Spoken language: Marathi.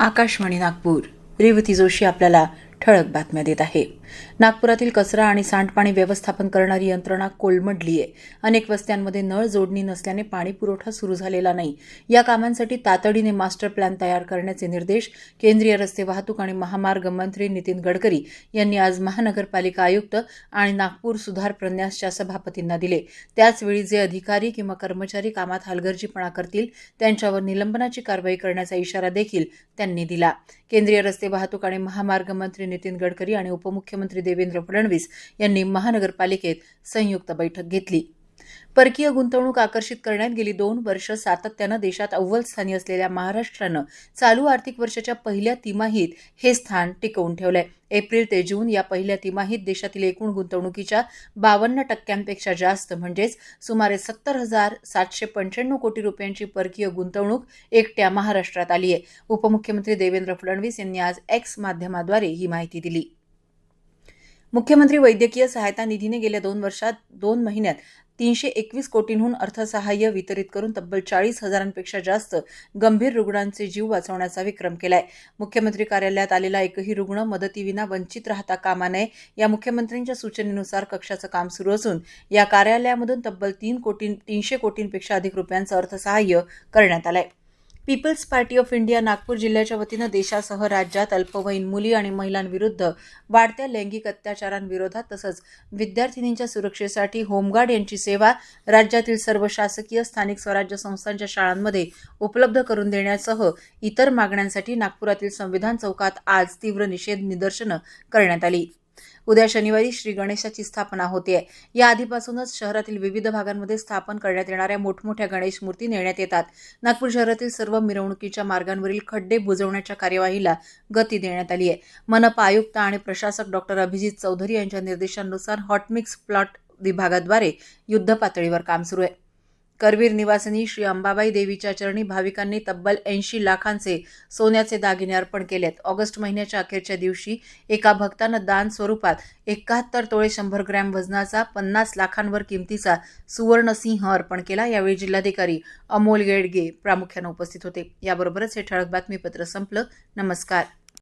आकाशवाणी नागपूर. रेवती जोशी आपल्याला ठळक बातम्या देत आहे. नागपुरातील कचरा आणि सांडपाणी व्यवस्थापन करणारी यंत्रणा कोलमडली आहे. अनेक वस्त्यांमध्ये नळ जोडणी नसल्याने पाणी पुरवठा सुरू झालेला नाही. या कामांसाठी तातडीने मास्टर प्लॅन तयार करण्याचे निर्देश केंद्रीय रस्ते वाहतूक आणि महामार्ग मंत्री नितीन गडकरी यांनी आज महानगरपालिका आयुक्त आणि नागपूर सुधार प्रन्यासच्या सभापतींना दिले. त्याचवेळी जे अधिकारी किंवा कर्मचारी कामात हलगर्जीपणा करतील त्यांच्यावर निलंबनाची कारवाई करण्याचा इशारा देखील त्यांनी दिला. केंद्रीय रस्ते वाहतूक आणि महामार्ग मंत्री नितीन गडकरी आणि उपमुख्यमंत्री देवेंद्र फडणवीस यांनी महानगरपालिकेत संयुक्त बैठक घेतली. परकीय गुंतवणूक आकर्षित करण्यात गेली दोन वर्ष सातत्यानं देशात अव्वल स्थानी असलेल्या महाराष्ट्रानं चालू आर्थिक वर्षाच्या पहिल्या तिमाहीत हे स्थान टिकवून ठेवलंय. एप्रिल ते जून या पहिल्या तिमाहीत देशातील एकूण गुंतवणुकीच्या बावन्न टक्क्यांपेक्षा जास्त म्हणजेच सुमारे सत्तर हजार सातशे पंच्याण्णव कोटी रुपयांची परकीय गुंतवणूक एकट्या महाराष्ट्रात आली आहे उपमुख्यमंत्री देवेंद्र फडणवीस यांनी आज एक्स माध्यमाद्वारे ही माहिती दिली. मुख्यमंत्री वैद्यकीय सहायता निधीने गेल्या दोन वर्षात दोन महिन्यात तीनशे एकवीस कोटींहून अर्थसहाय्य वितरित करून तब्बल चाळीस हजारांपेक्षा जास्त गंभीर रुग्णांचे जीव वाचवण्याचा विक्रम केलाय. मुख्यमंत्री कार्यालयात आलेला एकही रुग्ण मदतीविना वंचित राहता कामा नये या मुख्यमंत्र्यांच्या सूचनेनुसार कक्षाचं काम सुरू असून या कार्यालयामधून तब्बल तीन कोटी तीनशे कोटींपेक्षा अधिक रुपयांचं अर्थसहाय्य करण्यात आलं आहे peoples party of India Nagpur जिल्ह्याच्या वतीनं देशासह राज्यात अल्पवयीन मुली आणि महिलांविरुद्ध वाढत्या लैंगिक अत्याचारांविरोधात तसंच विद्यार्थिनींच्या सुरक्षेसाठी होमगार्ड यांची सेवा राज्यातील सर्व शासकीय स्थानिक स्वराज्य संस्थांच्या शाळांमध्ये उपलब्ध करून देण्यासह इतर मागण्यांसाठी नागपुरातील संविधान चौकात आज तीव्र निषेध निदर्शनं करण्यात आली. उद्या शनिवारी श्री गणेशाची स्थापना होते. या आधीपासूनच शहरातील विविध भागांमध्ये स्थापन करण्यात येणाऱ्या मोठमोठ्या गणेश मूर्ती नेण्यात येतात. नागपूर शहरातील सर्व मिरवणुकीच्या मार्गांवरील खड्डे बुजवण्याच्या कार्यवाहीला गती देण्यात आली आहे. मनपा आयुक्त आणि प्रशासक डॉक्टर अभिजित चौधरी यांच्या निर्देशांनुसार हॉटमिक्स प्लॉट विभागाद्वारे युद्ध पातळीवर काम सुरू आहे. करवीर निवासिनी श्री अंबाबाई देवीच्या चरणी भाविकांनी तब्बल ऐंशी लाखांचे सोन्याचे दागिने अर्पण केलेत. ऑगस्ट महिन्याच्या अखेरच्या दिवशी एका भक्तानं दान स्वरूपात एकाहत्तर तोळे शंभर ग्रॅम वजनाचा पन्नास लाखांवर किमतीचा सुवर्णसिंह अर्पण केला. यावेळी जिल्हाधिकारी अमोल गेडगे प्रामुख्यानं उपस्थित होते. याबरोबरच हे ठळक बातमीपत्र संपलं. नमस्कार.